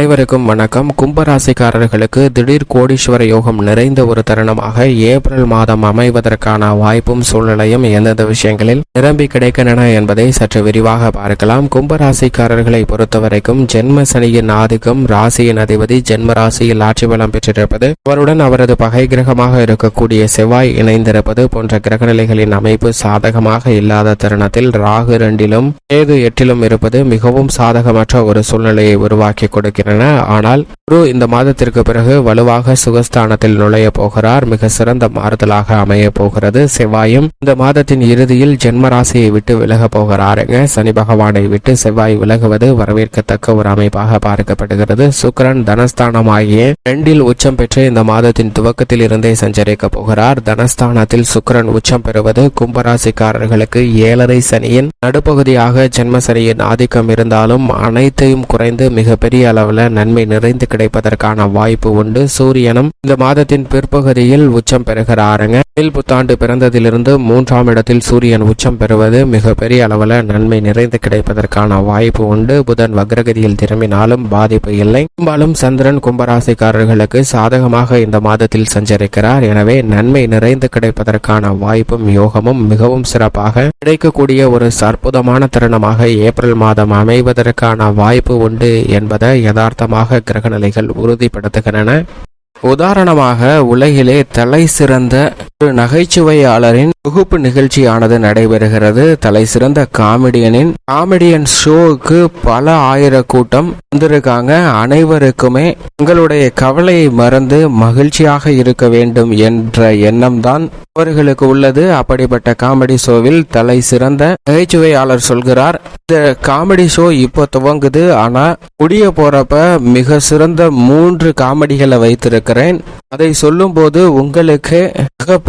அனைவருக்கும் வணக்கம். கும்பராசிக்காரர்களுக்கு திடீர் கோடீஸ்வர யோகம் நிறைந்த ஒரு தருணமாக ஏப்ரல் மாதம் அமைவதற்கான வாய்ப்பும் சூழ்நிலையும் எந்தெந்த விஷயங்களில் நிரம்பி கிடைக்கின்றன என்பதை சற்று விரிவாக பார்க்கலாம். கும்பராசிக்காரர்களை பொறுத்தவரைக்கும் ஜென்ம சனியின் ஆதிக்கம் ராசியின் அதிபதி ஜென்ம ராசியில் ஆட்சி பலம் பெற்றிருப்பது அவருடன் அவரது பகை கிரகமாக இருக்கக்கூடிய செவ்வாய் இணைந்திருப்பது போன்ற கிரகநிலைகளின் அமைப்பு சாதகமாக இல்லாத தருணத்தில் ராகு இரண்டிலும் ஏது எட்டிலும் இருப்பது மிகவும் சாதகமற்ற ஒரு சூழ்நிலையை உருவாக்கி கொடுக்கிறது. கொடுக்கின்றன ஆனால் குரு இந்த மாதத்திற்கு பிறகு வலுவாக சுகஸ்தானத்தில் நுழைய போகிறார். மிக சிறந்த மாறுதலாக அமைய போகிறது. செவ்வாயும் இந்த மாதத்தின் இறுதியில் ஜென்மராசியை விட்டு விலக போகிறாருங்க சனி பகவானை விட்டு செவ்வாய் விலகுவது வரவேற்கத்தக்க ஒரு அமைப்பாக பார்க்கப்படுகிறது. சுக்கிரன் தனஸ்தானமாகிய ரெண்டில் உச்சம் பெற்று இந்த மாதத்தின் துவக்கத்தில் இருந்தே சஞ்சரிக்க போகிறார். தனஸ்தானத்தில் சுக்கிரன் உச்சம் பெறுவது கும்பராசிக்காரர்களுக்கு ஏழரை சனியின் நடுப்பகுதியாக ஜென்ம சனியின் ஆதிக்கம் இருந்தாலும் அனைத்தையும் குறைந்து மிகப்பெரிய அளவில் நன்மை நிறைந்து கிடைப்பதற்கான வாய்ப்பு உண்டு. சூரியனும் இந்த மாதத்தின் பிற்பகுதியில் உச்சம் பெறுகிறாருங்க. மேல் புத்தாண்டு பிறந்ததிலிருந்து மூன்றாம் இடத்தில் சூரியன் உச்சம் பெறுவது மிகப்பெரிய அளவில் நன்மை நிறைந்து கிடைப்பதற்கான வாய்ப்பு உண்டு. புதன் வக்ரகதியில் திரும்பினாலும் பாதிப்பு இல்லை. பெரும்பாலும் சந்திரன் கும்பராசிக்காரர்களுக்கு சாதகமாக இந்த மாதத்தில் சஞ்சரிக்கிறார். எனவே நன்மை நிறைந்து கிடைப்பதற்கான வாய்ப்பும் யோகமும் மிகவும் சிறப்பாக கிடைக்கக்கூடிய ஒரு அற்புதமான தருணமாக ஏப்ரல் மாதம் அமைவதற்கான வாய்ப்பு உண்டு என்பதை யதார்த்தமாக கிரகநிலைகள் உறுதிப்படுத்துகின்றன. உதாரணமாக உலகிலே தலை சிறந்த ஒரு நகைச்சுவையாளரின் தொகுப்பு நிகழ்ச்சியானது நடைபெறுகிறது. தலை சிறந்த காமெடியனின் காமெடியன் ஷோவுக்கு பல ஆயிர கூட்டம் வந்திருக்காங்க. அனைவருக்குமே உங்களுடைய கவலையை மறந்து மகிழ்ச்சியாக இருக்க வேண்டும் என்ற எண்ணம் தான் அவர்களுக்கு உள்ளது. அப்படிப்பட்ட காமெடி ஷோவில் தலை சிறந்த நகைச்சுவையாளர் சொல்கிறார் இந்த காமெடி ஷோ இப்போ துவங்குது. ஆனா முடிய போறப்ப மிக சிறந்த மூன்று காமெடிகளை வைத்திருக்கிறேன். அதை சொல்லும்போது உங்களுக்கு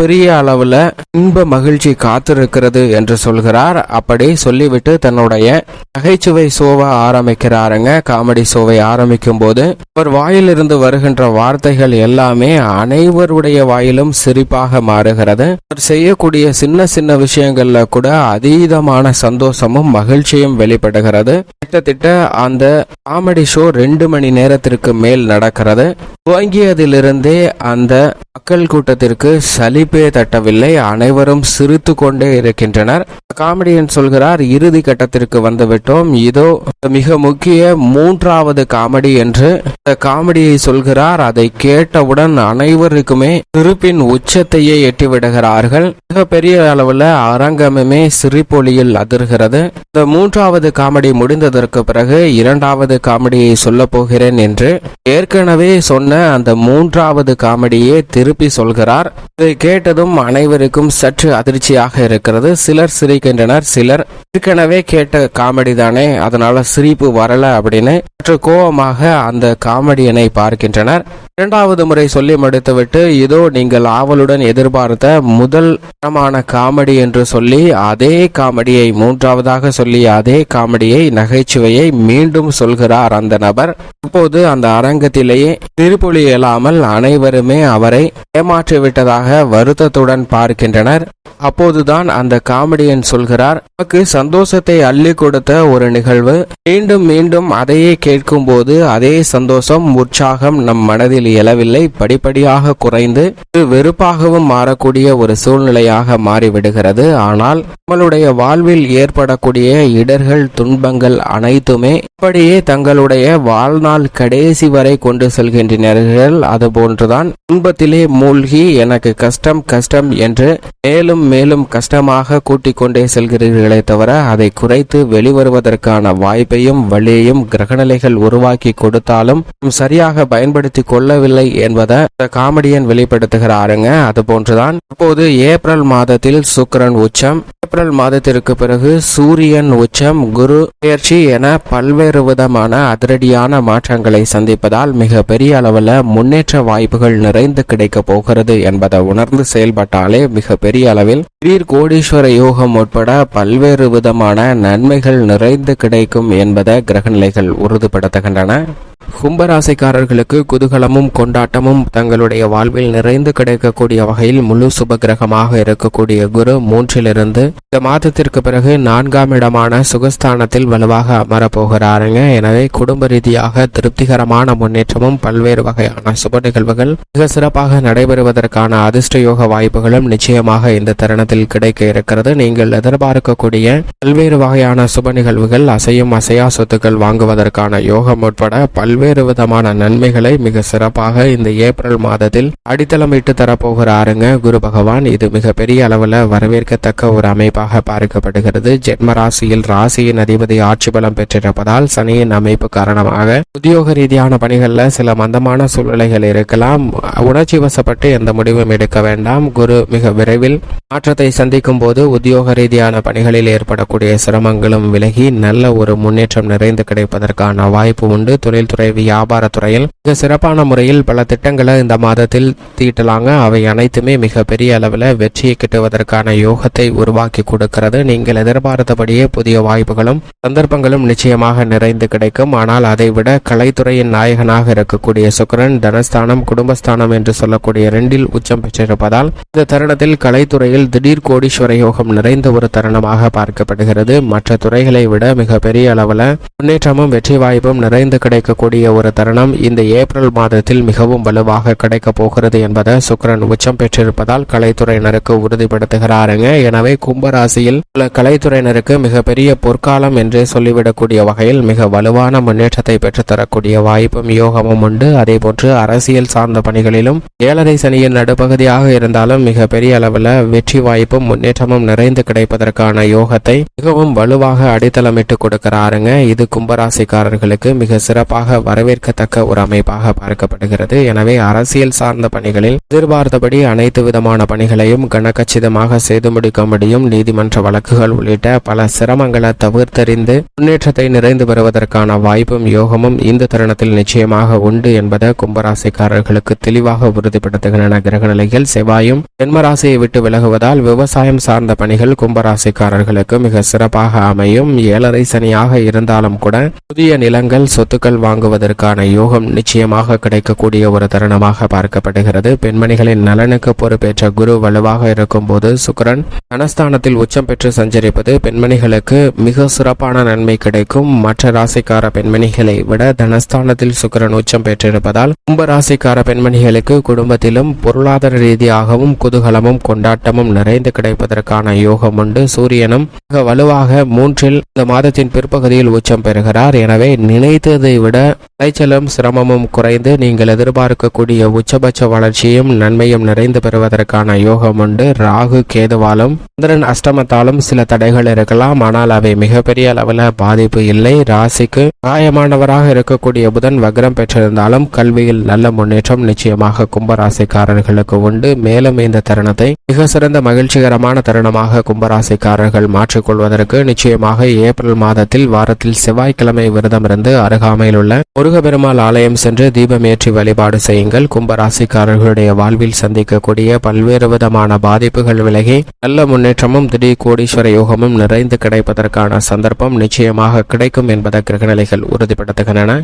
பெரிய அளவுல இன்ப மகிழ்ச்சி காத்திருக்கிறது என்று சொல்கிறார். அப்படி சொல்லிவிட்டு தன்னுடைய நகைச்சுவை ஷோவை ஆரம்பிக்கிறாருங்க. காமெடி ஷோவை ஆரம்பிக்கும் போது அவர் வாயிலிருந்து வருகின்ற வார்த்தைகள் எல்லாமே அனைவருடைய வாயிலும் சிரிப்பாக மாறுகிறது. அவர் செய்யக்கூடிய சின்ன சின்ன விஷயங்கள்ல கூட அதீதமான சந்தோஷமும் மகிழ்ச்சியும் வெளிப்படுகிறது. கிட்டத்தட்ட அந்த காமெடி ஷோ ரெண்டு மணி நேரத்திற்கு மேல் நடக்கிறது. துவங்கியதிலிருந்தே அந்த மக்கள் கூட்டத்திற்கு சலிப்பு தட்டவில்லை. அனைவரும் சிரித்து கொண்டே இருக்கின்றனர். காமெடியன் சொல்கிறார் இறுதி கட்டத்திற்கு வந்துவிட்டோம். இதோ மிக முக்கிய மூன்றாவது காமெடி என்று இந்த காமெடியை சொல்கிறார். அதை கேட்டவுடன் அனைவருக்குமே சிரிப்பின் உச்சத்தையே எட்டிவிடுகிறார்கள். மிக பெரிய அளவுல அரங்கமுமே சிரிப்பொலியில் அதிர்கிறது. இந்த மூன்றாவது காமெடி முடிந்ததற்கு பிறகு இரண்டாவது காமெடியை சொல்ல போகிறேன் என்று ஏற்கனவே சொன்ன அந்த மூன்றாவது காமெடியே திருப்பி சொல்கிறார். இதை கேட்டதும் அனைவருக்கும் சற்று அதிர்ச்சியாக இருக்கிறது. சிலர் சிரிக்கின்றனர் சிலர் ஏற்கனவே கேட்ட காமெடி தானே அதனால சிரிப்பு வரல அப்படின்னு சற்று கோபமாக அந்த காமெடியனை பார்க்கின்றனர். இரண்டாவது முறை சொல்லி மடுத்துவிட்டு இதோ நீங்கள் ஆவலுடன் எதிர்பார்த்த முதல் தரமான காமெடி என்று சொல்லி அதே காமெடியை மூன்றாவதாக சொல்லி அதே காமெடியை நகைச்சுவையை மீண்டும் சொல்கிறார் அந்த நபர். இப்போது அந்த அரங்கத்திலேயே திருப்பொலி இயலாமல் அனைவருமே அவரை ஏமாற்றிவிட்டதாக வருத்தத்துடன் பார்க்கின்றனர். அப்போதுதான் அந்த காமெடியன் சொல்கிறார் நமக்கு சந்தோஷத்தை அள்ளி கொடுத்த ஒரு நிகழ்வு. மீண்டும் மீண்டும் அதையே கேட்கும்போது அதே சந்தோஷம் உற்சாகம் நம் மனதில் எழவில்லை. படிப்படியாக குறைந்து இது வெறுப்பாகவும் மாறக்கூடிய ஒரு சூழ்நிலையாக மாறிவிடுகிறது. ஆனால் நம்மளுடைய வாழ்வில் ஏற்படக்கூடிய இடர்கள் துன்பங்கள் அனைத்துமே அப்படியே தங்களுடைய வாழ்நாள் கடைசி வரை கொண்டு செல்கின்றனர்கள். அதுபோன்றுதான் துன்பத்திலே மூழ்கி எனக்கு கஷ்டம் கஷ்டம் என்று மேலும் மேலும் கஷ்டமாக கூட்டிக் கொண்டே செல்கிறீர்களே தவிர அதை குறைத்து வெளிவருவதற்கான வாய்ப்பையும் வழியையும் கிரகநிலைகள் உருவாக்கி கொடுத்தாலும் சரியாக பயன்படுத்தி கொள்ளவில்லை என்பதை இந்த காமெடியன் வெளிப்படுத்துகிறாருங்க. அது போன்றுதான் இப்போது ஏப்ரல் மாதத்தில் சுக்கரன் உச்சம். ஏப்ரல் மாதத்திற்கு பிறகு சூரியன் உச்சம். குரு பயிற்சி என பல்வேறு விதமான அதிரடியான மாற்றங்களை சந்திப்பதால் மிக பெரிய அளவில் முன்னேற்ற வாய்ப்புகள் நிறைந்து கிடைக்க போகிறது என்பதை உணர்ந்து செயல்பட்டாலே மிக பெரிய அளவில் திடீர் கோடீஸ்வர யோகம் உட்பட பல்வேறு விதமான நன்மைகள் நிறைந்து கிடைக்கும் என்பதை கிரகநிலைகள் உறுதிப்படுத்துகின்றன. கும்பராசிக்காரர்களுக்கு குதூகலமும் கொண்டாட்டமும் தங்களுடைய வாழ்வில் நிறைந்து கிடைக்கக்கூடிய வகையில் முழு சுபகிரகமாக இருக்கக்கூடிய குரு மூன்றிலிருந்து இந்த மாதத்திற்கு பிறகு நான்காம் இடமான சுகஸ்தானத்தில் வலுவாக அமரப்போகிறாருங்க. எனவே குடும்ப ரீதியாக திருப்திகரமான முன்னேற்றமும் பல்வேறு வகையான சுப நிகழ்வுகள் மிக சிறப்பாக நடைபெறுவதற்கான அதிர்ஷ்ட யோக வாய்ப்புகளும் நிச்சயமாக இந்த தருணத்தில் கிடைக்க இருக்கிறது. நீங்கள் எதிர்பார்க்கக்கூடிய பல்வேறு வகையான சுப நிகழ்வுகள் அசையும் அசையா சொத்துக்கள் வாங்குவதற்கான யோகம் உட்பட பல் பல்வேறு விதமான நன்மைகளை மிக சிறப்பாக இந்த ஏப்ரல் மாதத்தில் அடித்தளமிட்டு தரப்போகிறாருங்க. குரு பகவான் இது மிகப்பெரிய அளவில் வரவேற்கத்தக்க ஒரு அமைப்பாக பார்க்கப்படுகிறது. ஜென்ம ராசியில் ராசியின் அதிபதி ஆட்சி பலம் பெற்றிருப்பதால் சனியின் அமைப்பு காரணமாக உத்தியோக ரீதியான பணிகளில் சில மந்தமான சூழ்நிலைகள் இருக்கலாம். உணர்ச்சி வசப்பட்டு எந்த முடிவும் எடுக்க வேண்டாம். குரு மிக விரைவில் மாற்றத்தை சந்திக்கும் போது உத்தியோக ரீதியான பணிகளில் ஏற்படக்கூடிய சிரமங்களும் விலகி நல்ல ஒரு முன்னேற்றம் நிறைந்து கிடைப்பதற்கான வாய்ப்பு உண்டு. தொழில்துறை வியாபாரத்துறையில் மிக சிறப்பான முறையில் பல திட்டங்களை இந்த மாதத்தில் தீட்டலாங்க. அவை அனைத்துமே மிகப்பெரிய அளவில் வெற்றியை கிட்டுவதற்கான யோகத்தை உருவாக்கி கொடுக்கிறது. நீங்கள் எதிர்பார்த்தபடியே புதிய வாய்ப்புகளும் சந்தர்ப்பங்களும் நிச்சயமாக நிறைந்து கிடைக்கும். ஆனால் அதைவிட கலைத்துறையின் நாயகனாக இருக்கக்கூடிய சுக்கரன் தனஸ்தானம் குடும்பஸ்தானம் என்று சொல்லக்கூடிய இரண்டில் உச்சம் பெற்றிருப்பதால் இந்த தருணத்தில் கலைத்துறையில் திடீர் கோடீஸ்வர யோகம் நிறைந்த ஒரு தருணமாக பார்க்கப்படுகிறது. மற்ற துறைகளை விட மிக பெரிய அளவில் முன்னேற்றமும் வெற்றி வாய்ப்பும் நிறைந்து கிடைக்கக்கூடிய ஒரு தருணம் இந்த ஏப்ரல் மாதத்தில் மிகவும் வலுவாக கிடைக்கப் போகிறது என்பதை சுக்கரன் உச்சம் பெற்றிருப்பதால் கலைத்துறையினருக்கு உறுதிப்படுத்துகிறாருங்க. எனவே கும்பராசியில் உள்ள கலைத்துறையினருக்கு மிகப்பெரிய பொற்காலம் என்றே சொல்லிவிடக்கூடிய வகையில் மிக வலுவான முன்னேற்றத்தை பெற்றுத்தரக்கூடிய வாய்ப்பும் யோகமும் உண்டு. அதே போன்று அரசியல் சார்ந்த பணிகளிலும் ஏழரை சனியின் நடுப்பகுதியாக இருந்தாலும் மிக பெரிய அளவில் வெற்றி வாய்ப்பும் முன்னேற்றமும் நிறைந்து கிடைப்பதற்கான யோகத்தை மிகவும் வலுவாக அடித்தளமிட்டு கொடுக்கிறாருங்க. இது கும்பராசிக்காரர்களுக்கு மிக சிறப்பாக வரவேற்கத்தக்க ஒரு அமைப்பாக பார்க்கப்படுகிறது. எனவே அரசியல் சார்ந்த பணிகளில் எதிர்பார்த்தபடி அனைத்து விதமான பணிகளையும் கனக்கச்சிதமாக செய்து முடிக்க முடியும். நீதிமன்ற வழக்குகள் உள்ளிட்ட பல சிரமங்களை தவிர்த்தறிந்து முன்னேற்றத்தை நிறைந்து வருவதற்கான வாய்ப்பும் யோகமும் இந்த தருணத்தில் நிச்சயமாக உண்டு என்பதை கும்பராசிக்காரர்களுக்கு தெளிவாக உறுதிப்படுத்துகின்றன. கிரகநிலைகள் செவ்வாயும் ஜென்மராசியை விட்டு விலகுவதால் விவசாயம் சார்ந்த பணிகள் கும்பராசிக்காரர்களுக்கு மிக சிறப்பாக அமையும். ஏழரை சனியாக இருந்தாலும் கூட புதிய நிலங்கள் சொத்துக்கள் வாங்குவதற்கான யோகம் நிச்சயமாக கிடைக்கக்கூடிய ஒரு தருணமாக பார்க்கப்படுகிறது. பெண்மணிகளின் நலனுக்கு பொறுப்பேற்ற குரு வலுவாக இருக்கும் போது சுக்கிரன் தனஸ்தானத்தில் உச்சம் பெற்று சஞ்சரிப்பது பெண்மணிகளுக்கு மிக சிறப்பான நன்மை கிடைக்கும். மற்ற ராசிக்கார பெண்மணிகளை விட தனஸ்தானத்தில் சுக்கரன் உச்சம் பெற்றிருப்பதால் கும்ப ராசிக்கார பெண்மணிகளுக்கு குடும்பத்திலும் பொருளாதார ரீதியாகவும் குதூகலமும் கொண்டாட்டமும் நிறைந்து கிடைப்பதற்கான யோகம் உண்டு. சூரியனும் மிக வலுவாக மூன்றில் இந்த மாதத்தின் பிற்பகுதியில் உச்சம் பெறுகிறார். எனவே நினைத்ததை விட அலைச்சலும் சிரமமும் குறைந்து நீங்கள் எதிர்பார்க்கக்கூடிய உச்சபட்ச வளர்ச்சியும் நன்மையும் நிறைந்து பெறுவதற்கான யோகம் உண்டு. ராகு கேதுவாலும் சந்திரன் அஷ்டமத்தாலும் சில தடைகள் இருக்கலாம். ஆனால் அவை மிகப்பெரிய அளவில் பாதிப்பு இல்லை. ராசிக்கு காயமானவராக இருக்கக்கூடிய புதன் வக்ரம் பெற்றிருந்தாலும் கல்வியில் நல்ல முன்னேற்றம் நிச்சயமாக கும்பராசிக்காரர்களுக்கு உண்டு. மேலும் இந்த தருணத்தை மிக சிறந்த மகிழ்ச்சிகரமான தருணமாக கும்பராசிக்காரர்கள் மாற்றிக்கொள்வதற்கு நிச்சயமாக ஏப்ரல் மாதத்தில் வாரத்தில் செவ்வாய்க்கிழமை விரதமிருந்து அருகாமையில் உள்ள முருகபெருமாள் ஆலயம் சென்று தீபமேற்றி வழிபாடு செய்யுங்கள். கும்பராசிக்காரர்களுடைய வாழ்வில் சந்திக்கக்கூடிய பல்வேறு விதமான பாதிப்புகள் விலகி நல்ல முன்னேற்றமும் திடீர் கோடீஸ்வர யோகமும் நிறைந்து கிடைப்பதற்கான சந்தர்ப்பம் நிச்சயமாக கிடைக்கும் என்பதை கிரகநிலைகள் உறுதிப்படுத்துகின்றன.